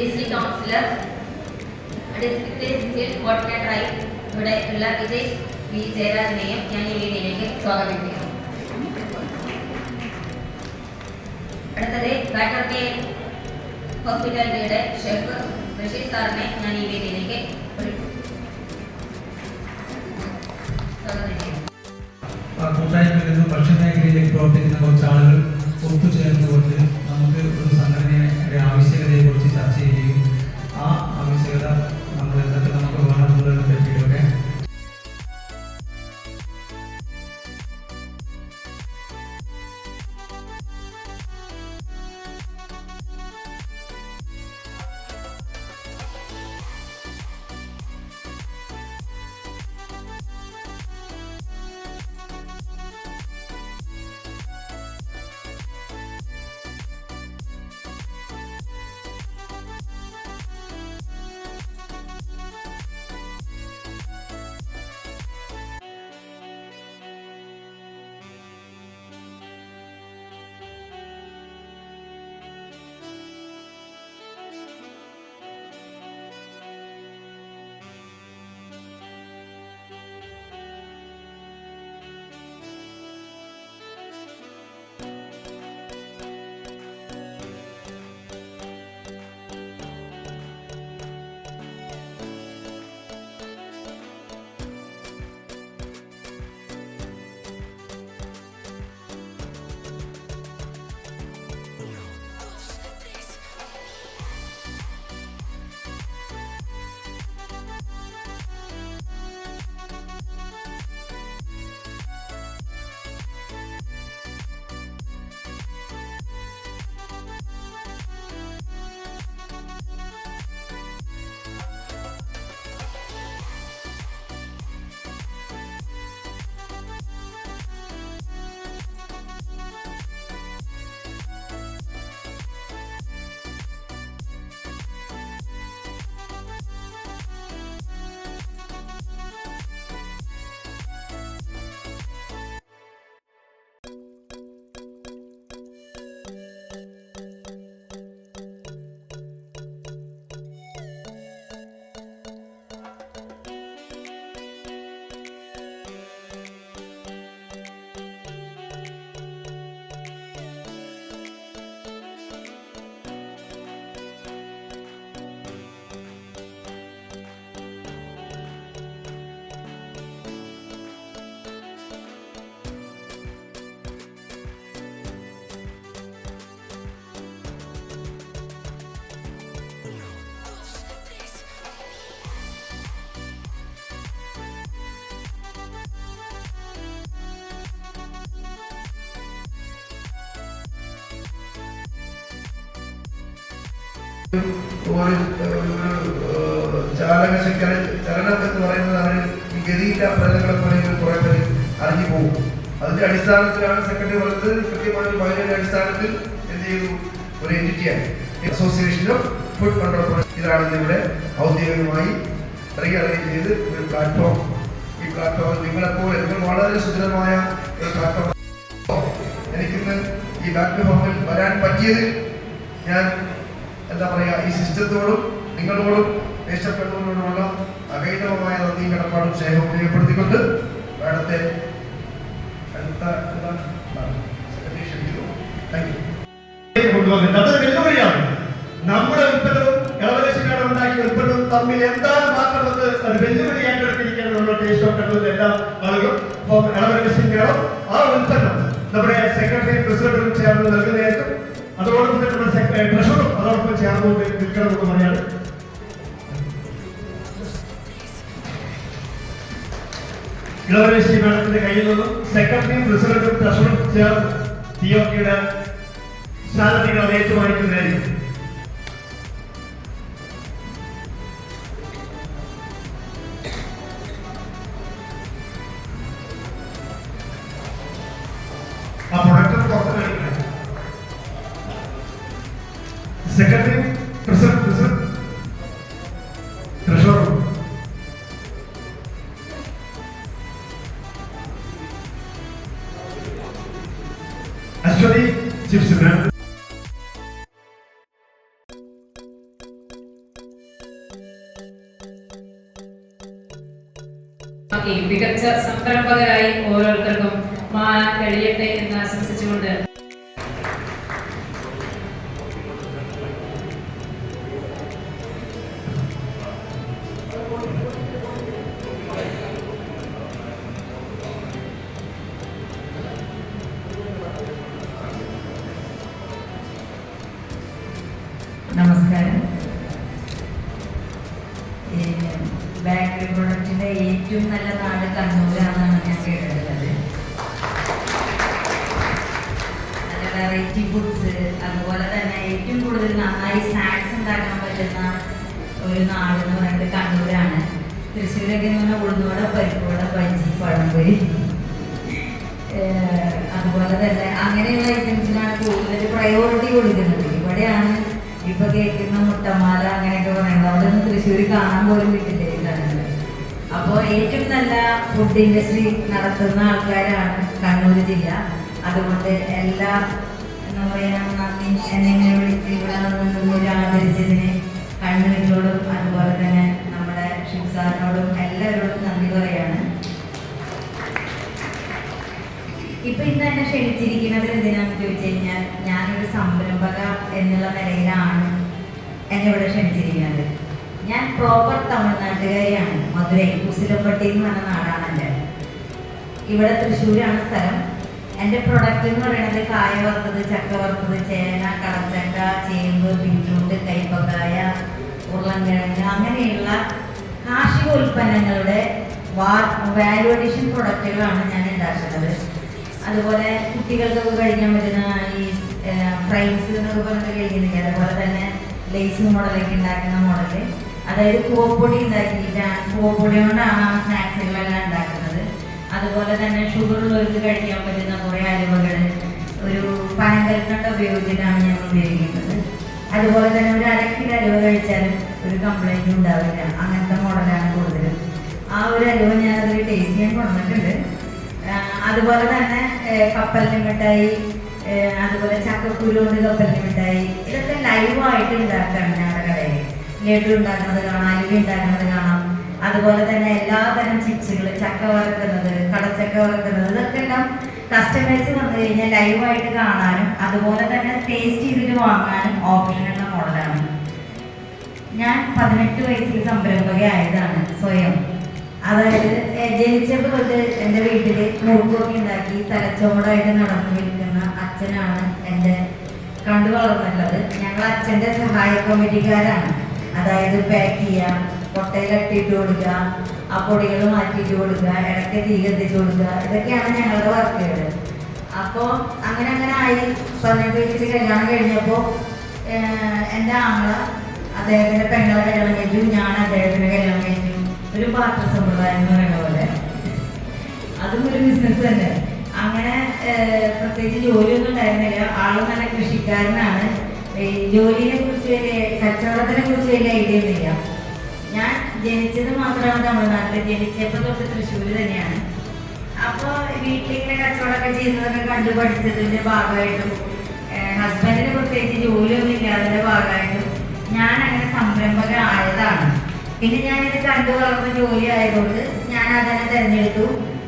District councillor district ജിൽ കോർഡിനേറ്ററായി ഇവിടെ ഉള്ള Vijay V ജയരാജിനെയും ഞാൻ ഈ വേദിയിലേക്ക് സ്വാഗതം ചെയ്യുന്നു അടുത്തത് ബാറ്റർ കെ ഹോസ്പിറ്റാലിറ്റിയുടെ ഷെഫ് റഷീദ് സാറിനെ ഞാൻ ഈ വേദിയിലേക്ക് ഒരു സ്വാഗതം ചെയ്യുന്നു ആ കൂട്ടായ്മയിൽ നിന്ന് ഭക്ഷ്യമേഖലയിലേക്ക് പ്രവർത്തിക്കുന്ന കുറച്ച് ആളുകൾ ഒത്തുചേർന്നുകൊണ്ട് നമുക്ക് ഒരു ഒരു ചാലക ശിക്കര ചലനം എന്ന് പറയുന്നത് അവർ ഈ ഗതിയില്ല പ്രജകളെ പോകും അതിന്റെ അടിസ്ഥാനത്തിലാണ് സെക്രട്ടറി പറഞ്ഞത് കൃത്യമായ ഒരു അടിസ്ഥാനത്തിൽ എന്ത് ചെയ്തു ഒരു എന്റിറ്റിയാണ് അസോസിയേഷൻ ഓഫ് ഫുഡ് കൺട്രോൾ ഇതാണ് ഇവിടെ ഔദ്യോഗികമായി റീഅറേഞ്ച് ചെയ്ത് ഒരു പ്ലാറ്റ്ഫോം ഈ പ്ലാറ്റ്ഫോം നിങ്ങളെപ്പോലെ നിങ്ങൾ വളരെ സുദൃഢമായ ഒരു പ്ലാറ്റ്ഫോം എനിക്കിന്ന് ഈ പ്ലാറ്റ്ഫോമിൽ വരാൻ പറ്റിയതിൽ ഞാൻ എന്താ പറയാ ഈ സിസ്റ്റത്തോടും നിങ്ങളോടും ദേശപ്പെട്ടവരോടുമുള്ള അകൈതവമായ നന്ദിയും കടപ്പാടും സ്നേഹവും രേഖപ്പെടുത്തിക്കൊണ്ട് മേഡത്തെ അടുത്ത നമ്മുടെ ഉൽപ്പന്നവും ഉണ്ടാക്കിയ ഉൽപ്പന്നവും തമ്മിൽ എന്താണ് മാത്രം വെല്ലുവിളി ഏറ്റെടുത്തിരിക്കുന്നത് നമ്മുടെ ടേസ്റ്റ് എല്ലാ ആളുകളും ആ ഉൽപ്പന്നം നമ്മുടെ സെക്രട്ടറി പ്രസിഡന്റും ചേർന്ന് നൽകുന്നതായിരിക്കും. അതോടൊപ്പം തന്നെ ട്രഷറും അതോടൊപ്പം ചേർന്നുകൊണ്ട് നിൽക്കണമെന്ന് പറയാണ് ഇളവരശി മാഡത്തിന്റെ കയ്യിൽ നിന്നും സെക്രട്ടറിയും പ്രസിഡന്റും ട്രഷറും ചേർന്ന് ടിഒക്കിയുടെ സ്ഥാനത്തികൾ ഏറ്റുമാനിക്കുന്നതായിരിക്കും അശ്വതി വെറൈറ്റി ഫുഡ്സ് അതുപോലെ തന്നെ ഏറ്റവും കൂടുതൽ നന്നായി സ്നാക്സ് ഉണ്ടാക്കാൻ പറ്റുന്ന ഒരു നാടെന്ന് പറയുന്നത് കണ്ണൂരാണ്. തൃശ്ശൂരൊക്കെ എന്ന് പറഞ്ഞാൽ ഉഴുന്നുവട പരിപ്പുവട ബജ്ജി പഴംപൊരി. അതുപോലെ തന്നെ അങ്ങനെയുള്ള ഐറ്റംസിനാണ് കൂടുതൽ പ്രയോറിറ്റി കൊടുക്കുന്നത്. ഇവിടെയാണ് ഇപ്പൊ കേൾക്കുന്ന മുട്ടമാല അങ്ങനെയൊക്കെ പറയുന്നത്. അവിടെ നിന്ന് തൃശ്ശൂർ കാണാൻ പോലും കിട്ടില്ല അപ്പോൾ ഏറ്റവും നല്ല ഫുഡ് ഇൻഡസ്ട്രി നടത്തുന്ന ആൾക്കാരാണ് കണ്ണൂർ ജില്ല. അതുകൊണ്ട് എല്ലാ പറയാ നമ്മുടെ നന്ദി ഇപ്പൊ ഇന്ന് എന്നെ ക്ഷണിച്ചിരിക്കുന്നത് എന്തിനാന്ന് ചോദിച്ചു കഴിഞ്ഞാൽ ഞാനൊരു സംരംഭക എന്നുള്ള നിലയിലാണ് എന്നെ ഇവിടെ ക്ഷണിച്ചിരിക്കുന്നത് ഞാൻ പ്രോപ്പർ തമിഴ്നാട്ടുകാരിയാണ്. മധുരൈ കുസിലപ്പട്ടി എന്ന് പറഞ്ഞ നാടാണ് എന്റെ. ഇവിടെ തൃശ്ശൂരാണ് സ്ഥലം. എന്റെ പ്രൊഡക്റ്റ് എന്ന് പറയുന്നത് കായ വറുത്തത് ചക്ക വറുത്തത് ചേന കടച്ചക്ക ചേമ്പ് ബീട്രൂട്ട് കൈപ്പക്കായ ഉരുളൻകിഴങ്ങ് അങ്ങനെയുള്ള കാർഷിക ഉൽപ്പന്നങ്ങളുടെ വാല്യൂ അഡീഷൻ പ്രൊഡക്റ്റുകളാണ് ഞാൻ ഉണ്ടാക്കുന്നത്. അതുപോലെ കുട്ടികൾക്കൊക്കെ കഴിക്കാൻ പറ്റുന്ന ഈ ഫ്രൈസ് എന്നൊക്കെ പറഞ്ഞിട്ട് കഴിക്കുന്നില്ല അതുപോലെ തന്നെ ലേസ് മോഡലൊക്കെ ഉണ്ടാക്കുന്ന മോഡൽ അതായത് കൂവപ്പൊടി ഉണ്ടാക്കിയിട്ടാണ് കൂവപ്പൊടി കൊണ്ടാണ് സ്നാക്സുകളെല്ലാം ഉണ്ടാക്കുന്നത്. അതുപോലെ തന്നെ ഷുഗർ ഉള്ളവർക്ക് കഴിക്കാൻ പറ്റുന്ന കുറേ അലുവകൾ ഒരു പനങ്കൽക്കണ്ട ഉപയോഗിച്ചിട്ടാണ് ഞാൻ ഉപയോഗിക്കുന്നത്. അതുപോലെ തന്നെ ഒരു അര കിലോ അലുവ കഴിച്ചാലും ഒരു കംപ്ലൈന്റും ഉണ്ടാവില്ല. അങ്ങനത്തെ മോഡലാണ് കൂടുതലും. ആ ഒരു അലുവ ഞാൻ അതിൽ ടേസ്റ്റ് ചെയ്യാൻ കൊണ്ടുവന്നിട്ടുണ്ട്. അതുപോലെ തന്നെ കപ്പലിന് മിഠായി അതുപോലെ ചക്കക്കുരുണ്ട് കപ്പലിന് മിഠായി ഇതൊക്കെ ലൈവായിട്ട് ഉണ്ടാക്കുകയാണ് ഞങ്ങളുടെ കടയിൽ. ലഡു ഉണ്ടാക്കുന്നത് കാണാം അലുവ ഉണ്ടാക്കുന്നത് കാണാം. അതുപോലെ തന്നെ എല്ലാതരം ചിപ്സുകൾ ചക്ക വറുക്കുന്നത് കടച്ചക്ക വറുക്കുന്നത് ഇതൊക്കെ എല്ലാം കസ്റ്റമേഴ്സ് വന്നു കഴിഞ്ഞാൽ ലൈവായിട്ട് കാണാനും അതുപോലെ തന്നെ ടേസ്റ്റ് ചെയ്തിട്ട് വാങ്ങാനും ഓപ്ഷനുള്ള മോഡലാണ് ഞാൻ പതിനെട്ട് വയസ്സിൽ സംരംഭകയായതാണ് സ്വയം. അതായത് ജനിച്ചപ്പോൾ തൊട്ട് എന്റെ വീട്ടിൽ മുറുക്കൊക്കെ ഉണ്ടാക്കി തലച്ചോടായിട്ട് നടന്നു വിൽക്കുന്ന അച്ഛനാണ് എന്റെ കണ്ടു വളർന്നിട്ടുള്ളത് ഞങ്ങൾ അച്ഛന്റെ സഹായ കമ്മിറ്റിക്കാരാണ് അതായത് പാക്ക് ചെയ്യുക കൊട്ടയിലിട്ടിട്ട് കൊടുക്കുക ആ പൊടികൾ മാറ്റിയിട്ട് കൊടുക്കുക ഇടയ്ക്ക് തീ കത്തിച്ച് കൊടുക്കുക ഇതൊക്കെയാണ് ഞങ്ങളുടെ വർക്കുകൾ അപ്പോൾ അങ്ങനെ അങ്ങനെ ആയി. പതിനെട്ട് വയസ്സിൽ കല്യാണം കഴിഞ്ഞപ്പോൾ എന്റെ ആങ്ങള അദ്ദേഹത്തിന്റെ പെങ്ങളെ കല്യാണം കഴിച്ചു ഞാൻ അദ്ദേഹത്തിന്റെ കല്യാണം കഴിച്ചു ഒരു പാത്ര സമ്പ്രദായം എന്ന് പറയുന്ന പോലെ. അതും ഒരു ബിസിനസ് തന്നെ. അങ്ങനെ പ്രത്യേകിച്ച് ജോലിയൊന്നും ഉണ്ടായിരുന്നില്ല. ആൾ നല്ല കൃഷിക്കാരനാണ്. ജോലിയെ കുറിച്ച് വലിയ കച്ചവടത്തിനെ കുറിച്ച് വലിയ ഐഡിയ ഒന്നുമില്ല. ജനിച്ചത് മാത്രമാണ് തമിഴ്നാട്ടിൽ ജനിച്ചപ്പോൾ തൊട്ട് തൃശ്ശൂർ തന്നെയാണ്. അപ്പോൾ വീട്ടിലിങ്ങനെ കച്ചവടമൊക്കെ ചെയ്യുന്നതൊക്കെ കണ്ടു പഠിച്ചതിന്റെ ഭാഗമായിട്ടും ഹസ്ബൻഡിന് പ്രത്യേകിച്ച് ജോലിയൊന്നും ഇല്ലാതിന്റെ ഭാഗമായിട്ടും ഞാൻ അങ്ങനെ സംരംഭകനായതാണ് പിന്നെ ഞാനിത് കണ്ടു വളർന്ന ജോലി ആയതുകൊണ്ട് ഞാൻ അതിനെ തിരഞ്ഞെടുത്തു.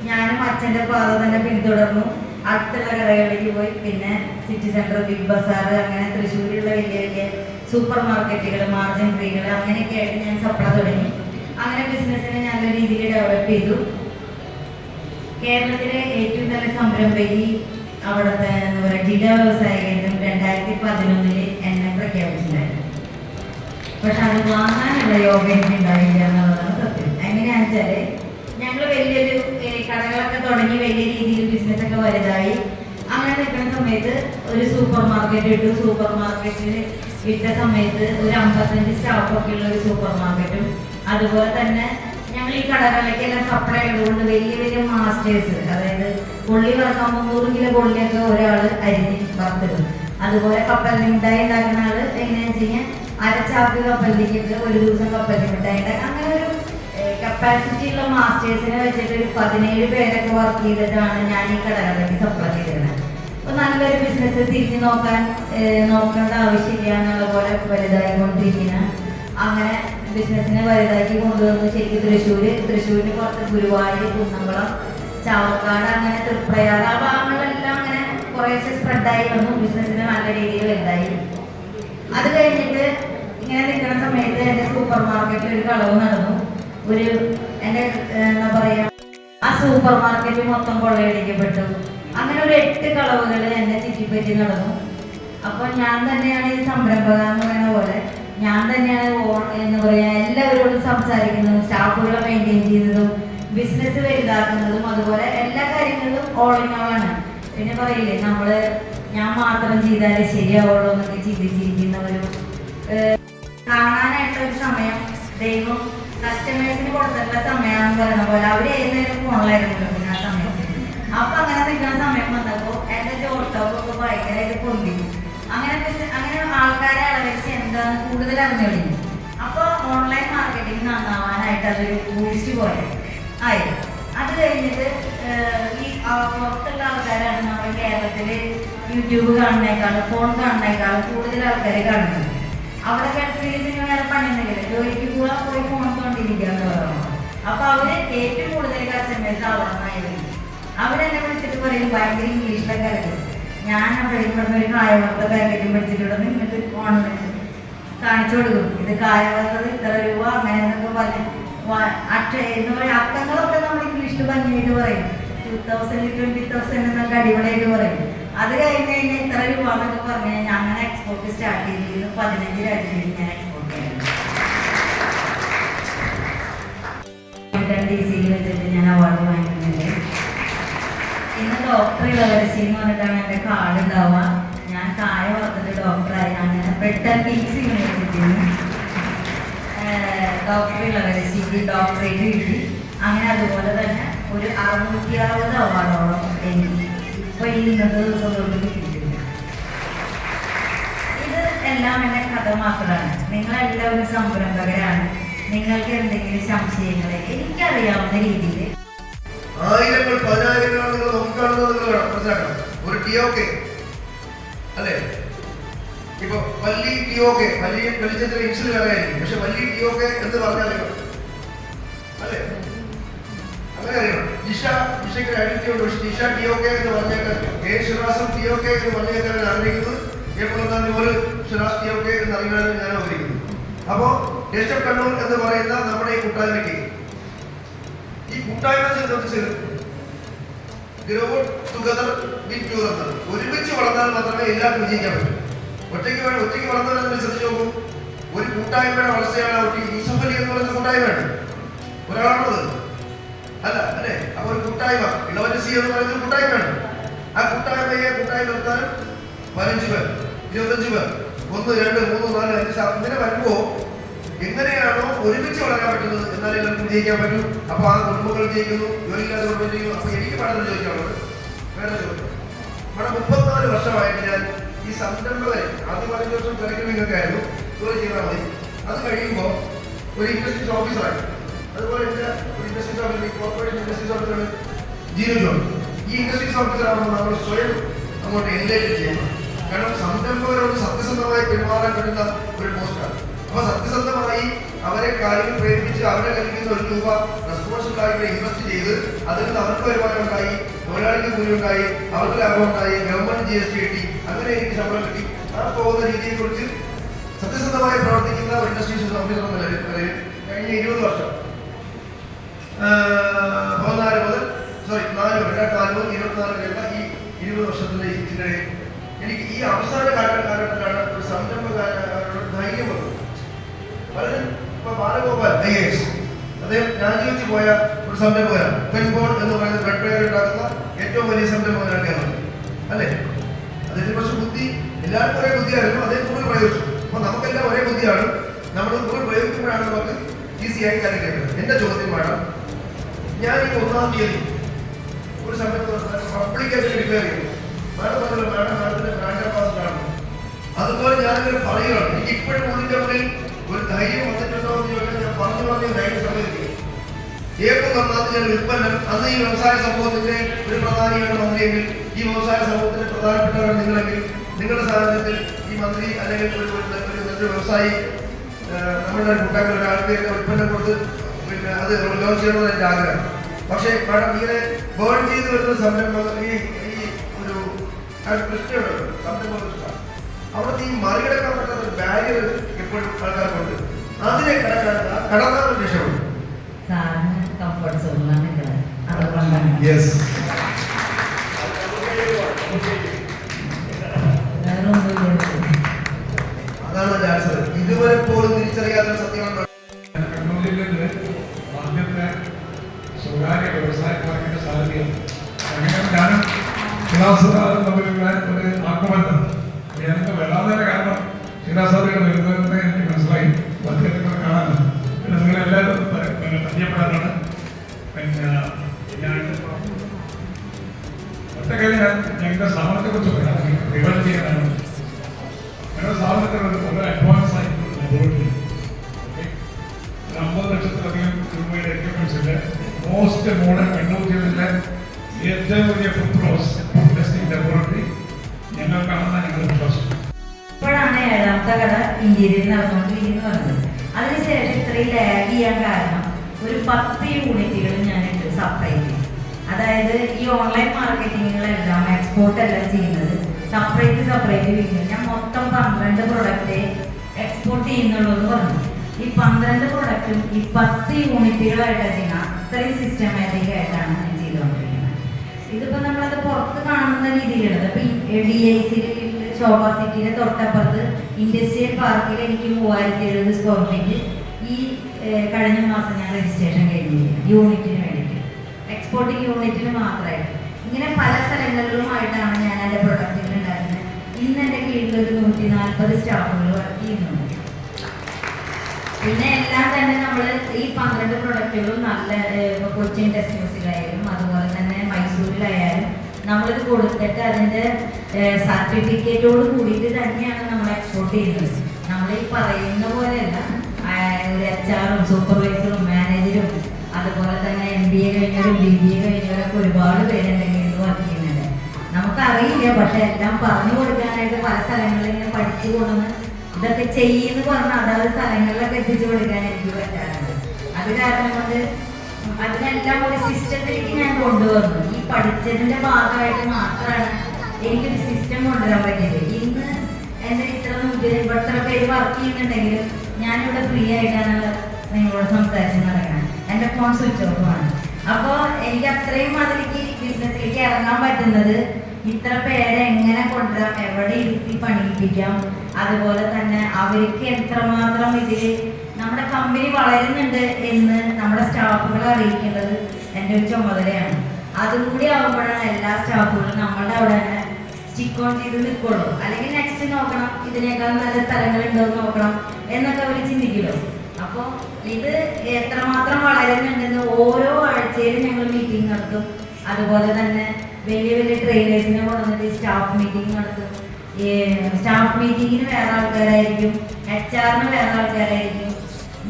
ഞാനും അച്ഛന്റെ പാത തന്നെ പിന്തുടർന്നു. അടുത്തുള്ള കടകളിലേക്ക് പോയി. പിന്നെ സിറ്റി സെന്റർ ബിഗ് ബസാർ അങ്ങനെ തൃശ്ശൂരിലുള്ള വലിയ വലിയ സൂപ്പർ മാർക്കറ്റുകൾ മാർജിൻ ഫ്രീകൾ അങ്ങനെയൊക്കെ ആയിട്ട് ഞാൻ സപ്ലൈ തുടങ്ങി. അങ്ങനെ ബിസിനസ്സിനെ നല്ല രീതിയിൽ ഡെവലപ്പ് ചെയ്തു. കേരളത്തിലെ ഏറ്റവും നല്ല സംരംഭകി അവിടുത്തെ എന്താ പറയുക ജില്ലാ വ്യവസായ കേന്ദ്രം രണ്ടായിരത്തി പതിനൊന്നിൽ എന്നെ പ്രഖ്യാപിച്ചിട്ടുണ്ടായിരുന്നു. പക്ഷെ അത് വാങ്ങാനുള്ള യോഗ എനിക്ക് ഉണ്ടായില്ല എന്നുള്ളതാണ് സത്യം. എങ്ങനെയാണെന്ന് വെച്ചാൽ ഞങ്ങൾ വലിയൊരു കടകളൊക്കെ തുടങ്ങി വലിയ രീതിയിൽ ബിസിനസ് ഒക്കെ വലുതായി. അങ്ങനെ നിൽക്കുന്ന സമയത്ത് ഒരു സൂപ്പർ മാർക്കറ്റ് ഇട്ടു. സൂപ്പർ മാർക്കറ്റിൽ ഇട്ട സമയത്ത് ഒരു അമ്പത്തഞ്ച് സ്റ്റാഫൊക്കെ ഉള്ള ഒരു സൂപ്പർ മാർക്കറ്റും അതുപോലെ തന്നെ ഞങ്ങൾ ഈ കടകളിലേക്കെല്ലാം സപ്ലൈ ചെയ്തുകൊണ്ട് വലിയ വലിയ മാസ്റ്റേഴ്സ് അതായത് പുള്ളി വറക്കാൻ മുന്നൂറ് കിലോ പുള്ളിയൊക്കെ ഒരാൾ അരിഞ്ഞ് വറുത്തിടും. അതുപോലെ കപ്പലിന് മിഠായി ഉണ്ടാക്കുന്ന ആൾ എങ്ങനെയാണെന്ന് വെച്ച് കഴിഞ്ഞാൽ അരച്ചാക്ക് കപ്പലിലേക്ക് ഒരു ദിവസം കപ്പലിന് മിഠായി ഉണ്ടാക്കുക അങ്ങനെ ഒരു കപ്പാസിറ്റി ഉള്ള മാസ്റ്റേഴ്സിനെ വെച്ചിട്ട് ഒരു പതിനേഴ് പേരൊക്കെ വർക്ക് ചെയ്തിട്ടാണ് ഞാൻ ഈ കടകളിലേക്ക് സപ്ലൈ ചെയ്തിരുന്നത് അപ്പൊ നല്ലൊരു ബിസിനസ് തിരിഞ്ഞു നോക്കാൻ നോക്കേണ്ട ആവശ്യമില്ല എന്നുള്ള പോലെ വലുതായിക്കൊണ്ടിരിക്കുന്ന. അങ്ങനെ ബിസിനസ്സിനെ വലുതാക്കി കൊണ്ടുവന്നു. ശരിക്കും തൃശ്ശൂർ തൃശ്ശൂരിന് പുറത്ത് ഗുരുവായൂർ കുന്നംകുളം ചാവക്കാട് അങ്ങനെ തൃപ്രയാർ ആ ഭാഗങ്ങളെല്ലാം അങ്ങനെ കുറേശ്ശെ സ്പ്രെഡായി വന്നു. ബിസിനസ്സിന് നല്ല രീതിയിൽ വലുതായി. അത് കഴിഞ്ഞിട്ട് ഇങ്ങനെ നിൽക്കുന്ന സമയത്ത് എന്റെ സൂപ്പർ മാർക്കറ്റിൽ ഒരു കളവ് നടന്നു. ഒരു എന്റെ എന്താ പറയുക ആ സൂപ്പർ മാർക്കറ്റ് മൊത്തം കൊള്ളയടിക്കപ്പെട്ടു. അങ്ങനെ ഒരു എട്ട് കളവുകൾ എന്നെ ചുറ്റിപ്പറ്റി നടന്നു. അപ്പോൾ ഞാൻ തന്നെയാണ് ഈ സംരംഭക എന്ന് പറയുന്ന പോലെ ഞാൻ തന്നെയാണ് എന്ന് പറയാ എല്ലാവരോടും സംസാരിക്കുന്നതും സ്റ്റാഫുകളെ മെയിന്റെയിൻ ചെയ്യുന്നതും ബിസിനസ് വലുതാക്കുന്നതും അതുപോലെ എല്ലാ കാര്യങ്ങളിലും ഓൾ ആണ്. പിന്നെ പറയില്ലേ നമ്മൾ ഞാൻ മാത്രം ചെയ്താലേ ശരിയാവുള്ളൂ എന്നൊക്കെ ചിന്തിച്ചിരിക്കുന്ന ഒരു ഏഹ്, ഒരു സമയം ദൈവം കസ്റ്റമേഴ്സിന് കൊടുത്തിട്ടുള്ള സമയമാണെന്ന് പറയുന്ന പോലെ അവർ ഏതായാലും ഫോണിലായിരുന്നു ആ സമയത്ത്. അപ്പൊ അങ്ങനെ നിൽക്കുന്ന സമയം വന്നപ്പോ എന്റെ ജോട്ടൊക്കെ ഭയങ്കരമായിട്ട് പൊന്തി. അങ്ങനെ അങ്ങനെ ആൾക്കാരെ അളവെച്ച് എന്താണ് കൂടുതൽ അറിഞ്ഞു കഴിഞ്ഞു അപ്പോൾ ഓൺലൈൻ മാർക്കറ്റിംഗ് നന്നാവാനായിട്ട് അതൊരു ബൂസ്റ്റ് പോലെ ആയി. അത് കഴിഞ്ഞിട്ട് ഈ പുറത്തുള്ള ആൾക്കാരാണ് നമ്മുടെ കേരളത്തിൽ യൂട്യൂബ് കാണുന്നേക്കാളും ഫോൺ കാണുന്നേക്കാളും കൂടുതൽ ആൾക്കാരെ കാണുന്നത്. അവിടെ നിങ്ങൾ വേറെ പണിയൊന്നുമില്ല. ജോലിക്ക് കൂടെ പോയി ഫോൺ കൊണ്ടിരിക്കാന്ന് പറഞ്ഞു അപ്പൊ അവർ ഏറ്റവും കൂടുതൽ കസ്റ്റമേഴ്സ് അവിടെ നിന്നായിരുന്നു അവരെന്നെ വിളിച്ചിട്ട് പറയും ഭയങ്കര ഇംഗ്ലീഷിലൊക്കെ അറിയും ഞാൻ അവിടെ ഇവിടുന്ന് ഒരു കായവർത്ത പാക്കറ്റും പിടിച്ചിട്ട് ഇവിടെ നിന്നിട്ട് ഓൺലൈൻ കാണിച്ചു കൊടുക്കും. ഇത് കായവർത്തത് ഇത്ര രൂപ അങ്ങനെ എന്നൊക്കെ പറഞ്ഞു വ- അക്ഷ എന്ന് പറയുക അക്കങ്ങളൊക്കെ നമ്മൾ ഇംഗ്ലീഷിൽ ഭംഗിയായിട്ട് പറയും. ടു തൗസൻഡ് ട്വന്റി തൗസൻഡ് എന്നൊക്കെ അടിപൊളിയായിട്ട് പറയും. അത് കഴിഞ്ഞ് കഴിഞ്ഞാൽ ഇത്ര രൂപ എന്നൊക്കെ പറഞ്ഞു കഴിഞ്ഞാൽ അങ്ങനെ എക്സ്പോർട്ട് സ്റ്റാർട്ട് ചെയ്തിരുന്നു പതിനഞ്ച് രാജ്യങ്ങളിൽ ഞാൻ എക്സ്പോർട്ട് ചെയ്യുന്നു. ഡി സിയിൽ വെച്ചിട്ട് ഞാൻ അവാർഡ് വാങ്ങിക്കുന്നുണ്ട്. ഡോക്ടർ പറഞ്ഞിട്ടാണ് എന്റെ കാർഡ് ഉണ്ടാവുക ഞാൻ കായ വളർത്തിട്ട് ഡോക്ടറായി അങ്ങനെ ബ്രിട്ടൻ കിങ്സ് യൂണിവേഴ്സിറ്റിയിൽ നിന്ന് ഡോക്ടർ ഇളവരശിക്ക് ഡോക്ടറേറ്റ് കിട്ടി. അങ്ങനെ അതുപോലെ തന്നെ ഒരു അറുന്നൂറ്റി അറുപത് അവാർഡോളം എനിക്ക് ഇപ്പൊ ഇന്നത്തെ ദിവസം കിട്ടിയിട്ടുണ്ട്. ഇത് എല്ലാം എന്നെ കഥ മാത്രമാണ് നിങ്ങളെല്ലാവരും സംരംഭകരാണ്. നിങ്ങൾക്ക് എന്തെങ്കിലും സംശയങ്ങൾ എനിക്കറിയാവുന്ന രീതിയിൽ ആയിരങ്ങൾ പതിനായിരങ്ങളാണ് നിങ്ങൾ നോക്കിക്കാണുന്നത് മനസ്സിലാക്കണം ഒരു ടി ഒ കെ അല്ലേ? ഇപ്പൊ പല്ലി ടി ഒ കെ വല്ലി വെളിച്ചത്തിന് അറിയായിരിക്കും പക്ഷെ പല്ലി ടി എന്ന് അറിയണം അല്ലേ? അങ്ങനെ അറിയണം ജിഷ ജിഷയ്ക്ക് ഐഡന്റിറ്റി പക്ഷെ ജിഷ ടി എന്ന് പറഞ്ഞേക്കാൻ കെ ശിവറാസും ടി എന്ന് പറഞ്ഞേക്കാൻ ആഗ്രഹിക്കുന്നത് എപ്പോഴും ഒരു ഷിറാസ് ടി എന്ന് അറിയാനാണ് ഞാൻ ആഗ്രഹിക്കുന്നു. അപ്പോ ടേസ്റ്റ് കണ്ണൂർ എന്ന് പറയുന്ന നമ്മുടെ ഈ കൂട്ടായ്മയ്ക്ക് കൂട്ടായ്മ ചെയ്തത് ചെയ്ത് ഗ്രോ ടുഗദർ വിത്ത് യു എന്നത് ഒരുമിച്ച് വളർന്നാൽ മാത്രമേ എല്ലാം വിജയിക്കാൻ പറ്റൂ ഒറ്റയ്ക്ക് വേണം ഒറ്റയ്ക്ക് വളർന്നവരെ നമ്മൾ ശ്രദ്ധിച്ചു നോക്കും ഒരു കൂട്ടായ്മയുടെ വളർച്ചയാണ് അവർക്ക് യൂസഫ് അലി എന്ന് പറയുന്ന കൂട്ടായ്മയാണ് ഒരാളാണത് അല്ല അല്ലേ അപ്പൊ ഒരു കൂട്ടായ്മ ഇളവരസി എന്ന് പറയുന്ന കൂട്ടായ്മ കൂട്ടായ്മയാണ് ആ കൂട്ടായ്മയെ കൂട്ടായ്മ നിർത്താൻ പതിനഞ്ച് പേർ ഇരുപത്തഞ്ച് പേർ ഒന്ന് രണ്ട് മൂന്ന് നാല് അഞ്ച് സാ- ഇങ്ങനെ വരുമ്പോ എങ്ങനെയാണോ ഒരുമിച്ച് വളരാൻ പറ്റുന്നത്? എന്നാലേ എല്ലാവർക്കും വിജയിക്കാൻ പറ്റൂ. അപ്പൊ ആ കുടുംബങ്ങൾ ജയിക്കുന്നു ജോലിയില്ലാത്ത കുടുംബം ചെയ്യുന്നു അപ്പൊ എനിക്ക് പഠനം ചോദിക്കാനുള്ളത് വേറെ ചോദിക്കും ഇവിടെ മുപ്പത്തിനാല് വർഷമായിട്ട് ഞാൻ ഈ സംരംഭകരെ ആദ്യം പതിനഞ്ച് വർഷം ഒക്കെ ആയിരുന്നു. ജോലി ചെയ്താൽ മതി. അത് കഴിയുമ്പോൾ ഒരു ഇൻഡസ്ട്രീസ് ഓഫീസറായി. അതുപോലെ തന്നെ ഒരു ഇൻഡസ്ട്രീസ് ഓഫീസർ കോർപ്പറേഷൻ ഇൻഡസ്ട്രീസ് ഓഫീസറാണ് ജോൺ ഈ ഇൻഡസ്ട്രീസ് ഓഫീസറാകുമ്പോൾ നമ്മൾ സ്വയം അങ്ങോട്ട് എൻഗേജ് ചെയ്യണം കാരണം സംരംഭകരോട് സത്യസന്ധമായി പെരുമാറാൻ പറ്റുന്ന ഒരു പോസ്റ്റാണ്. അപ്പൊ സത്യസന്ധമായി അവരെ കാര്യങ്ങൾ പ്രേരിപ്പിച്ച് അവരെ ലഭിക്കുന്ന ഒരു രൂപ റെസ്പോൺസിബിൾ ആയിട്ട് ഇൻവെസ്റ്റ് ചെയ്ത് അതിൽ നിന്ന് അവർക്ക് വരുമാനം ഉണ്ടായി തൊഴിലാളിക്ക് കൂലി ഉണ്ടായി അവർക്ക് ലാഭം ഉണ്ടായി ഗവൺമെന്റ് ജി എസ് ടി കിട്ടി അങ്ങനെ എനിക്ക് ശമ്പളം കിട്ടി. ആ പോകുന്ന രീതിയെ കുറിച്ച് സത്യസന്ധമായി പ്രവർത്തിക്കുന്ന ഒരു ഇൻഡസ്ട്രീസ് ഓഫീസർ കഴിഞ്ഞ ഇരുപത് വർഷം. പതിനാല് മുതൽ സോറി നാല് രണ്ടായിരത്തി നാല് മുതൽ ഇരുപത്തിനാല് വരെയുള്ള ഈ ഇരുപത് വർഷത്തിന്റെ ഇതിനിടയിൽ എനിക്ക് ഈ അവസാന കാല കാലഘട്ടത്തിലാണ് ഒരു സംരംഭകാരുടെ ധൈര്യം വന്നത്. ഇപ്പൊ ബാലഗോപാൽ എസ് അദ്ദേഹം രാജിവെച്ച് പോയ ഒരു സംരംഭകനാണ്. പെൻബോൾ എന്ന് പറയുന്ന ബ്ലഡ് പേർ ഉണ്ടാക്കുന്ന ഏറ്റവും വലിയ സംരംഭകനാണ് കേരളം. അല്ലേ? അദ്ദേഹത്തിന് കുറച്ച് ബുദ്ധി എല്ലാവർക്കും ഒരേ ബുദ്ധിയായിരുന്നു അദ്ദേഹം കൂടുതൽ പ്രയോഗിച്ചു. അപ്പൊ ഒരേ ബുദ്ധിയാണ്. നമ്മൾ കൂടുതൽ പ്രയോഗിക്കുമ്പോഴാണ് നമുക്ക് ഈസി ആയി കാര്യം ചോദ്യം ഞാൻ ഈ ഒരു സമയത്ത് പബ്ലിക്കായിട്ട് ഡിക്ലെയർ ചെയ്തു. മാഡം പറഞ്ഞല്ലോ മാഡം മാഡത്തിന്റെ ബ്രാൻഡ് അംബാസിഡർ ആണ്. അതുപോലെ ഞാനിങ്ങനെ പറയുകയാണ്. എനിക്ക് ഇപ്പോഴും ഉള്ളിന്റെ ഉള്ളിൽ ഒരു ധൈര്യം വന്നിട്ടുണ്ടോ എന്ന് ചോദിച്ചാൽ ഞാൻ പറഞ്ഞു പറഞ്ഞ ധൈര്യം സമയത്ത് ഏപ്രിൽ ഒന്നാം തീയതി ഉൽപ്പന്നം അന്ന് ഈ വ്യവസായ സമൂഹത്തിന്റെ ഒരു പ്രധാനിയാണ് മന്ത്രിയെങ്കിൽ ഈ വ്യവസായ സമൂഹത്തിന്റെ പ്രധാനപ്പെട്ടവരാണ് നിങ്ങളെങ്കിൽ നിങ്ങളുടെ സാഹചര്യത്തിൽ ഈ മന്ത്രി അല്ലെങ്കിൽ വ്യവസായി നമ്മുടെ കുട്ടികളുടെ ഒരാൾക്ക് ഉൽപ്പന്നം കൊടുത്ത് പിന്നെ അത് ലോഞ്ച് ചെയ്യണമെന്ന് എന്റെ ആഗ്രഹം. പക്ഷേ മാഡം ഇങ്ങനെ ബേൺ ചെയ്ത് വരുന്ന സംരംഭം ഈ ഒരു പ്രശ്നമുണ്ടല്ലോ സംരംഭം അവിടുത്തെ ഈ മറികടക്കാൻ പറ്റാത്ത ഒരു ബാരിയർ എപ്പോഴും ആൾക്കാർക്കുണ്ട്. അതിനെ കടക്കാൻ കടന്നാൽ രക്ഷപ്പെടും. യെസ് അതാണ് ആൻസർ ഇതുവരെ പോലും തിരിച്ചറിയാത്ത സത്യമാണ്. കണ്ണൂരിൽ നിന്ന് ആദ്യത്തെ സ്വകാര്യ വ്യവസായ പാർക്കിന്റെ സാധ്യതയാണ് അങ്ങനെ ഞാനും ശ്രീനിവാസനാഥും തമ്മിലുള്ള ഒരു ആത്മബന്ധം. ഞങ്ങളുടെ സ്ഥാപനത്തെ ചെയ്യുന്നുള്ളൂ എന്ന് പറഞ്ഞു. ഈ പന്ത്രണ്ട് പ്രൊഡക്റ്റും ഈ പത്ത് യൂണിറ്റുകളായിട്ട് ചെയ്യണം അത്രയും സിസ്റ്റമാറ്റിക് ആയിട്ടാണ് ഞാൻ ചെയ്തുകൊണ്ടിരിക്കുന്നത്. ഇതിപ്പോ നമ്മളത് പുറത്ത് കാണുന്ന രീതിയിലുള്ളത് ഇപ്പൊ ഡി ഐ സിയിൽ ശോഭ സിറ്റിയുടെ തൊട്ടപ്പുറത്ത് ഇൻഡസ്ട്രിയൽ പാർക്കിൽ എനിക്ക് മൂവായിരത്തി എഴുപത് സ്ക്വയർ ഫീറ്റ് ഈ കഴിഞ്ഞ മാസം ഞാൻ രജിസ്ട്രേഷൻ കഴിഞ്ഞിരിക്കുന്നു. യൂണിറ്റിന് വേണ്ടിയിട്ട്. എക്സ്പോർട്ടിംഗ് യൂണിറ്റിന് മാത്രമായിട്ട്. ഇങ്ങനെ പല സ്ഥലങ്ങളിലുമായിട്ടാണ് ഞാൻ എന്റെ പ്രൊഡക്റ്റുകൾ ഉണ്ടായിരുന്നത്. ഇന്ന് എന്റെ കീഴിൽ ഒരു നൂറ്റി നാൽപ്പത് സ്റ്റാഫുകൾ വർക്ക് ചെയ്യുന്നുണ്ട്. പിന്നെ എല്ലാം തന്നെ നമ്മൾ ഈ പന്ത്രണ്ട് പ്രൊഡക്റ്റുകളും നല്ല കൊച്ചിൻ ടെസ്റ്റ് ന്യൂസിലായാലും അതുപോലെ തന്നെ മൈസൂരിലായാലും നമ്മളിത് കൊടുത്തിട്ട് അതിന്റെ സർട്ടിഫിക്കറ്റോട് കൂടിയിട്ട് തന്നെയാണ് നമ്മൾ എക്സ്പോർട്ട് ചെയ്യുന്നത്. നമ്മൾ ഈ പറയുന്ന പോലെയല്ല ഒരു എച്ച് ആറും സൂപ്പർവൈസറും മാനേജറും അതുപോലെ തന്നെ എം ബി എ കഴിഞ്ഞവരും ബി ബി എ കഴിഞ്ഞവരൊക്കെ ഒരുപാട് പേരുണ്ടെങ്കിൽ ഇത് വർക്ക് ചെയ്യുന്നുണ്ട്. നമുക്കറിയില്ല പക്ഷെ എല്ലാം പറഞ്ഞു കൊടുക്കാനായിട്ട് പല സ്ഥലങ്ങളിൽ ഇങ്ങനെ പഠിച്ചു കൊണ്ടുവന്ന് ഇതൊക്കെ ചെയ്യുന്ന പറഞ്ഞ അതാത് സ്ഥലങ്ങളിലൊക്കെ എത്തിച്ചു കൊടുക്കാൻ എനിക്ക് പറ്റാറുണ്ട്. അത് കാരണം കൊണ്ട് അതിനെല്ലാം ഒരു സിസ്റ്റത്തിലേക്ക് ഞാൻ കൊണ്ടുവന്നു. ഈ പഠിച്ചതിന്റെ ഭാഗമായിട്ട് മാത്രമാണ് എനിക്കൊരു സിസ്റ്റം കൊണ്ടുവരാൻ പറ്റിയത്. ഇന്ന് എന്റെ ഇത്ര ഇത്ര പേര് വർക്ക് ചെയ്യുന്നുണ്ടെങ്കിലും ഞാനിവിടെ ഫ്രീ ആയിട്ടാണ് നിങ്ങളോട് സംസാരിച്ച് നടക്കുന്നത് എന്റെ ഫോൺ സ്വിച്ച് ഓഫ് ആണ്. അപ്പോൾ എനിക്ക് അത്രയും അതിലേക്ക് ബിസിനസ്സിലേക്ക് ഇറങ്ങാൻ പറ്റുന്നത് ഇത്ര പേരെ എങ്ങനെ കൊണ്ടുവരാം? എവിടെ ഇരുത്തി പണിയിപ്പിക്കാം? അതുപോലെ തന്നെ അവർക്ക് എത്രമാത്രം ഇതിൽ നമ്മുടെ കമ്പനി വളരുന്നുണ്ട് എന്ന് നമ്മുടെ സ്റ്റാഫുകളെ അറിയിക്കേണ്ടത് എന്റെ ഒരു ചുമതലയാണ്. അതും കൂടി ആകുമ്പോഴാണ് എല്ലാ സ്റ്റാഫുകളും നമ്മളുടെ അവിടെ തന്നെ സ്റ്റിക്ക് ഓൺ ചെയ്ത് നിൽക്കുള്ളൂ. അല്ലെങ്കിൽ നെക്സ്റ്റ് നോക്കണം ഇതിനേക്കാൾ നല്ല സ്ഥലങ്ങളുണ്ടോ എന്ന് നോക്കണം എന്നൊക്കെ അവർ ചിന്തിക്കുമല്ലോ അപ്പോൾ ഇത് എത്രമാത്രം വളരുന്നുണ്ടെന്ന് ഓരോ ആഴ്ചയിലും ഞങ്ങൾ മീറ്റിംഗ് നടത്തും. അതുപോലെ തന്നെ വലിയ വലിയ ട്രെയിനേഴ്സിനെ കൊണ്ടുവന്നിട്ട് സ്റ്റാഫ് മീറ്റിംഗ് നടത്തും. സ്റ്റാഫ് മീറ്റിങ്ങിന് വേറെ ആൾക്കാരായിരിക്കും എച്ച് ആറിന് വേറെ ആൾക്കാരായിരിക്കും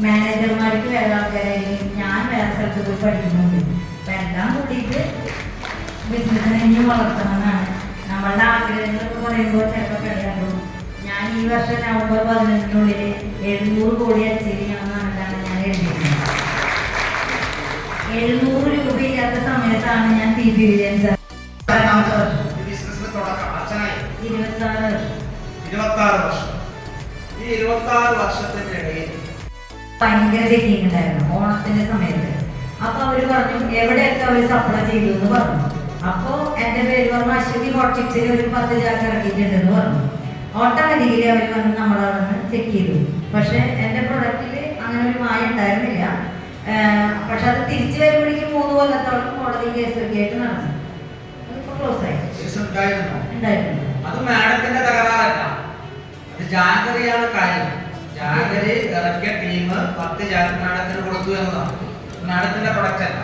മാനേജർമാർക്ക് വേറെ ആൾക്കാരായിരിക്കും ഞാൻ വേറെ സ്ഥലത്ത് പോയി പഠിക്കുന്നുണ്ട്. അപ്പം എല്ലാം കൂട്ടിയിട്ട് ബിസിനസ്സിനെ ഇനിയും വളർത്തണമെന്നാണ്. നമ്മളുടെ ആഗ്രഹങ്ങളൊക്കെ പറയുമ്പോൾ ചിലപ്പോൾ കഴിയാറുള്ളൂ ഞാൻ ഈ വർഷം നവംബർ പതിനഞ്ചിനുള്ളിൽ എഴുന്നൂറ് കോടി അച്ചീവ് ചെയ്യണമെന്നാണ് ഞാൻ എഴുതിയത് എഴുന്നൂറ് രൂപയില്ലാത്ത സമയത്താണ് ഞാൻ ടി വി വിജയൻ സാർ അച്ഛനായി ഇരുപത്തി ആറ് വർഷം. ഈ ഇരുപത്തി വർഷത്തിനിടയിൽ ഭയങ്കര ചെക്കിങ് ഉണ്ടായിരുന്നു. ഓണത്തിന്റെ സമയത്ത്. അപ്പൊ അവർ പറഞ്ഞു എവിടെയൊക്കെ അവർ സപ്ലൈ ചെയ്തു? എന്ന് പറഞ്ഞു. അപ്പോ എന്റെ പേര് പറഞ്ഞു അശ്വതി ഹോട്ടിക്സിൽ ഒരു പത്ത് ചാക്ക് ഇറക്കിയിട്ടുണ്ടെന്ന് പറഞ്ഞു. ഓട്ടോമാറ്റിക്കലി അവർ വന്ന് നമ്മളവിടെ ചെക്ക് ചെയ്തു. പക്ഷെ എന്റെ പ്രൊഡക്റ്റിൽ അങ്ങനെ ഒരു മായ ഉണ്ടായിരുന്നില്ല. പക്ഷെ അത് തിരിച്ചു വരുമ്പോഴേക്കും മൂന്ന് കൊല്ലത്തോളം കോടതി കേസൊക്കെ ആയിട്ട് നടന്നു. അതിപ്പോ ക്ലോസ് ആയി. ഉണ്ടായിരുന്നു. അത് മാഡത്തിന്റെ തകരാറല്ല. അത് ജാഗ്രതയാണ് കാര്യം. ജാഗ്രത ഇറക്കിയ ടീം പത്ത് ജാതി മാഡത്തിന് കൊടുത്തു എന്നതാണ്. മാഡത്തിന്റെ പ്രൊഡക്റ്റ് അല്ല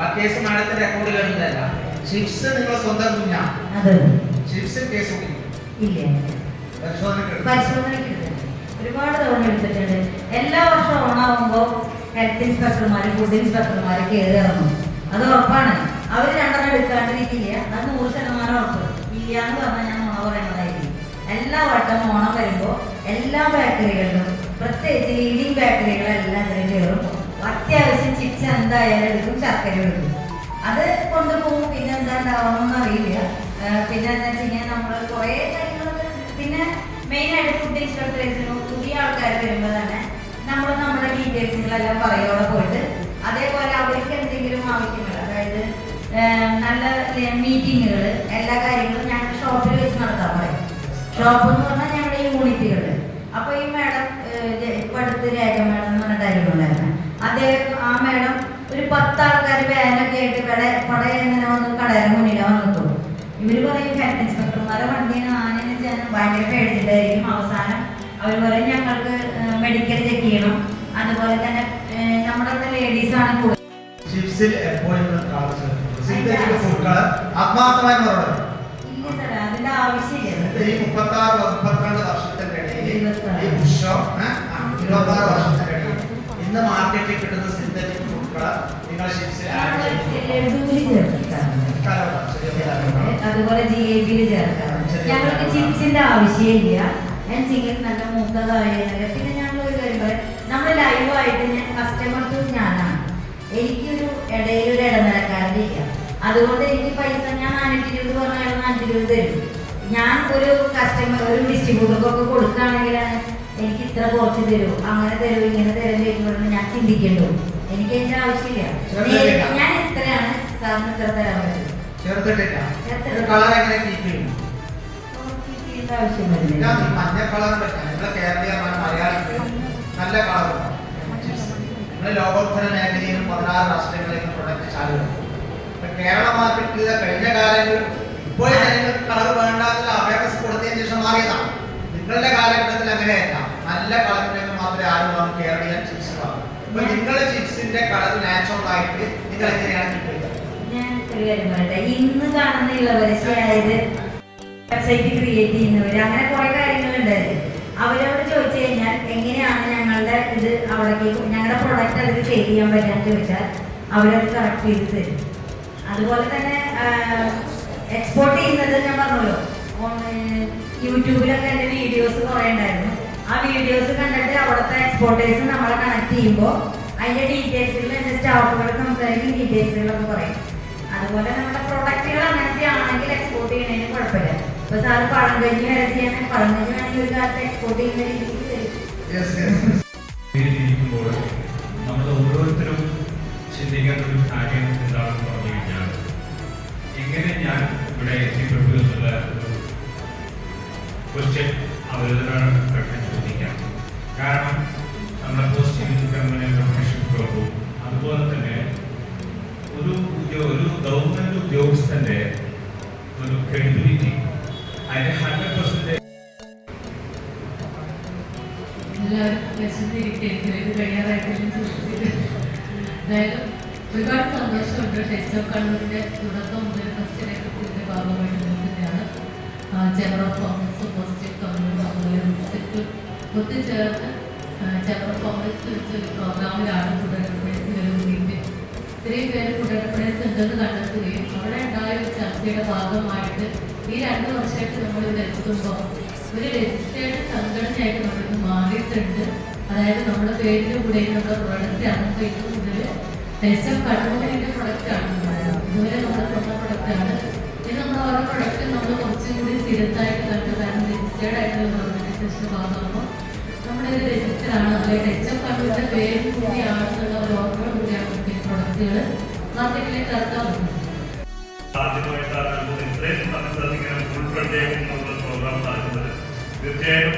ആ കേസ് മാഡത്തിന്റെ അക്കൗണ്ടിൽ വരുന്നതല്ല ചിപ്സ് നിങ്ങൾ സ്വന്തം കുഞ്ഞാണ് ചിപ്സ് കേസ് ഒരുപാട് തവണ എടുത്തിട്ടുണ്ട്. എല്ലാ വർഷവും ഓണാവുമ്പോൾ ഹെൽത്ത് ഇൻസ്പെക്ടർമാര് ഫുഡ് ഇൻസ്പെക്ടർമാര് കയറി ഇറങ്ങും. അത് ഉറപ്പാണ്. അവർ രണ്ടെണ്ണം എടുക്കാണ്ടിരിക്കില്ല? അത് നൂറ് ശതമാനം ഉറപ്പ്. ഇല്ല എന്ന് പറഞ്ഞാൽ ഞാൻ എന്നതായിരിക്കും എല്ലാ വട്ടം ഓണം വരുമ്പോൾ എല്ലാ ബേക്കറികളിലും പ്രത്യേകിച്ച് ലീഡിങ് ബേക്കറികളെല്ലാം അതിൽ കയറും. അത്യാവശ്യം ചിപ്സ് എന്തായാലും എടുക്കും ശർക്കര എടുക്കും. അത് കൊണ്ടുപോകും. പിന്നെ എന്താ ഉണ്ടാവണമെന്ന് അറിയില്ല. പിന്നെ എന്താ വെച്ച് കഴിഞ്ഞാൽ നമ്മൾ കുറേ കാര്യങ്ങളൊക്കെ പിന്നെ മെയിനായിട്ട് ഫുഡ് ഇൻസ്പെക്ടേഴ്സിനും പുതിയ ആൾക്കാർ വരുമ്പോൾ തന്നെ നമ്മൾ നമ്മുടെ ഡീറ്റെയിൽസുകളെല്ലാം പറയോടെ പോയിട്ട് അതേപോലെ അവർക്ക് എന്തെങ്കിലും ആവശ്യങ്ങൾ അതായത് നല്ല മീറ്റിങ്ങുകൾ എല്ലാ കാര്യങ്ങളും ഞങ്ങൾ ഷോപ്പിൽ ഷോപ്പ് എന്ന് പറഞ്ഞാൽ ഞങ്ങളുടെ യൂണിറ്റുകൾ അപ്പൊ ഈ മാഡം ഇപ്പൊ അടുത്ത് രേഖ മാഡം എന്ന് പറഞ്ഞിട്ടായിരുന്നു ഉണ്ടായിരുന്നത് അദ്ദേഹം ആ മാഡം ഒരു പത്ത് ആൾക്കാർ വാനൊക്കെ ആയിട്ട് കട കട എങ്ങനെ വന്ന് കടയുടെ മുന്നിൽ വന്നിട്ടുള്ളൂ ഇവർ പറയും ഹെൽത്ത് ഇൻസ്പെക്ടർമാരെ വണ്ടിനെ ആനനെ ചെയ്യാൻ ഭയങ്കര പേടിച്ചിട്ടായിരിക്കും. അവസാനം അവർ പറയും ഞങ്ങൾക്ക് മെഡിക്കൽ ചെക്ക് ചെയ്യണം. അതുപോലെ തന്നെ നമ്മുടെ അവിടെ ലേഡീസ് ആണ് കൂടുതൽ. ചിപ്സിൽ എപ്പോഴും ആത്മാർത്ഥമായി മറുപടി അതിന്റെ ആവശ്യമില്ല. ഈ മുപ്പത്തി ആറ് മുപ്പത്തിരണ്ട് വർഷത്തിനിടയിൽ ഈ പുഷോ ഇരുപത്തി ആറ് വർഷത്തിനിടയിൽ ഇന്ന് മാർക്കറ്റിൽ കിട്ടുന്ന സിന്തറ്റിക് നിങ്ങൾ അതുപോലെ ജി എ ബിയിൽ ചേർക്കാം ഞങ്ങൾക്ക് ചിപ്സിന്റെ ആവശ്യമില്ല. ഞാൻ ചിക്കൻ നല്ല മൂത്തതായ പിന്നെ ഞങ്ങൾ ഒരു നമ്മൾ ലൈവായിട്ട് ഞാൻ കസ്റ്റമർ ടു ഞാനാണ്. എനിക്കൊരു ഇടയിൽ ഒരു ഇടനിലക്കാരില്ല അതുകൊണ്ട് എനിക്ക് പൈസ ഞാൻ നാനൂറ്റി ഇരുപത് പറഞ്ഞാൽ നാനൂറ്റി ഇരുപത് തരും. ഞാൻ ഒരു കസ്റ്റമർ ഒരു ഡിസ്ട്രിബ്യൂട്ടർക്കൊക്കെ കൊടുക്കുകയാണെങ്കിലാണ് എനിക്ക് ഇത്ര കുറച്ച് തരും. അങ്ങനെ തരൂ ഇങ്ങനെ തരും ചോദിക്കുമ്പോഴാണ് ഞാൻ ചിന്തിക്കേണ്ടു എനിക്ക് അതിന്റെ ആവശ്യമില്ല. ഞാൻ എത്രയാണ് സാറിന് ഇത്ര തരാൻ പറ്റും മഞ്ഞ കളർ നല്ല കളർ ലോകോത്തര മേഖലയിലും പതിനാറ് രാഷ്ട്രങ്ങളിലും പ്രൊഡക്റ്റ് ചാലുകൾ കേരള മാർക്കറ്റിൽ കഴിഞ്ഞ കാലങ്ങളിൽ ഇപ്പോഴും ജനങ്ങൾ കളർ വേണ്ട എന്നുള്ള അവേർനെസ് കൊടുത്തതിന് ശേഷം മാറിയതാണ് നിങ്ങളുടെ കാലഘട്ടത്തിൽ അങ്ങനെയല്ല. നല്ല കളറിനൊക്കെ മാത്രമേ ആരും വാങ്ങും കേരളീയ ചിപ്സ് വാങ്ങും നിങ്ങളെ നിങ്ങളുടെ ചിപ്സിന്റെ കളർ നാച്ചുറൽ ആയിട്ട് നിങ്ങൾ എങ്ങനെയാണ് കിട്ടുന്നത് ഇന്ന് കാണുന്ന ഇളവരശയായത് വെബ്സൈറ്റ് ക്രിയേറ്റ് ചെയ്യുന്നവർ അങ്ങനെ കുറെ കാര്യങ്ങളുണ്ടായിരുന്നു. അവരോട് ചോദിച്ചു കഴിഞ്ഞാൽ എങ്ങനെയാണ് ഞങ്ങളുടെ ഇത് അവിടേക്ക് ഞങ്ങളുടെ പ്രൊഡക്റ്റ് അത് സെയിൽ ചെയ്യാൻ പറ്റാന്ന് ചോദിച്ചാൽ അവരത് കറക്റ്റ് ചെയ്ത് തരും. അതുപോലെ തന്നെ എക്സ്പോർട്ട് ചെയ്യുന്നത് ഞാൻ പറഞ്ഞല്ലോ. ഓൺ- യൂട്യൂബിലൊക്കെ എന്റെ വീഡിയോസ് കുറേ ഉണ്ടായിരുന്നു. ആ വീഡിയോസ് കണ്ടിട്ട് അവിടുത്തെ എക്സ്പോർട്ടേഴ്സ് നമ്മളെ കണക്ട് ചെയ്യുമ്പോൾ അതിന്റെ ഡീറ്റെയിൽസുകൾ എന്റെ സ്റ്റാഫുകൾ സംസാരിക്കും ഡീറ്റെയിൽസുകളൊക്കെ പറയും. അതുപോലെ നമ്മുടെ പ്രൊഡക്റ്റുകൾ അങ്ങനത്തെ ആണെങ്കിൽ എക്സ്പോർട്ട് ചെയ്യുന്നതിന് കുഴപ്പമില്ല. ഇപ്പൊ സാറ് പഴങ്കഞ്ഞി വരെ ചെയ്യാൻ പഴങ്കഞ്ഞി വേണമെങ്കിൽ ഒരു കാലത്ത് എക്സ്പോർട്ട് ചെയ്യുന്ന രീതിയിൽ നമ്മൾ ഓരോരുത്തരും ചിന്തിക്കേണ്ട ഒരു കാര്യം എന്താണെന്ന് എങ്ങനെ ഞാൻ ഇവിടെ എത്തിപ്പെട്ടു എന്നുള്ള ഒരു ക്വസ്റ്റ്യൻ അവരോടാണ് പെട്ടെന്ന് ചോദിക്കാം. കാരണം നമ്മുടെ പോസ്റ്റ് ക്ലബും അതുപോലെ തന്നെ ഒരു ഒരു ഗവൺമെന്റ് ഉദ്യോഗസ്ഥന്റെ ഒരു ക്രെഡിബിലിറ്റി അതിന്റെ ഹൺഡ്രഡ് പെർസെന്റ് എല്ലാവരും കഴിയാറായിട്ടെല്ലാം ചോദിച്ചിട്ട് അതായത് ഒരുപാട് സന്തോഷമുണ്ട്. ടെസ്റ്റ് ഓഫ് കണ്ണൂരിന്റെ തുടക്കം മുതൽ ഫസ്റ്റ് ഇതിന്റെ ഭാഗമായിട്ട് നിൽക്കുന്നതാണ്. Chamber of commerce positive Kannur അതുപോലെ റിസെപ്റ്റ് ഒത്തുചേർന്ന് ചേംബർ ഓഫ് കോമേഴ്സ് വെച്ച് പ്രോഗ്രാമിലാണ് എന്റർപ്രൈസ് ഇത്രയും പേര് എന്റർപ്രൈസ് ഉണ്ടെന്ന് കണ്ടെത്തുകയും അവിടെ ഉണ്ടായ ഒരു ചർച്ചയുടെ ഭാഗമായിട്ട് ഈ രണ്ട് വർഷമായിട്ട് നമ്മളിവിടെ എത്തുമ്പോൾ ഒരു രജിസ്റ്റേർഡ് സംഘടനയായിട്ട് നമ്മളിന്ന് മാറിയിട്ടുണ്ട്. അതായത് നമ്മുടെ പേരിന്റെ കൂടെ നമ്മുടെ പ്രൊഡക്റ്റ് ആണ് ടെസ്റ്റ് ഓഫ് കണ്ണൂരിന്റെ പ്രൊഡക്റ്റ് ആണ്. ഇതുവരെ നമ്മുടെ സ്വന്തം പ്രൊഡക്റ്റ് ആണ്. ഇത് നമ്മൾ ഓരോ പ്രൊഡക്റ്റ് നമ്മൾ കുറച്ചും കൂടി സ്ഥിരത്തായിട്ട് കണ്ട് കാരണം രജിസ്റ്റേർഡ് ആയിട്ടുള്ള ഓർഗനൈസേഷൻ നമ്മുടെ ആണ്. അതിലെ ടെസ്റ്റ് ഓഫ് കണ്ണൂരിന്റെ പേര് ഒരു ഓർമ്മ കൂടിയാണ് പ്രൊഡക്റ്റുകൾ മാർക്കറ്റിലേക്ക് ഇറക്കാൻ പറ്റുന്നത് ആദ്യമായിട്ടാണ് ഇത്രയും സംസ്ഥാനിങ്ങനെ ഉൾപ്പെടുത്തിയേക്കുന്നുള്ള പ്രോഗ്രാം നടക്കുന്നത് തീർച്ചയായും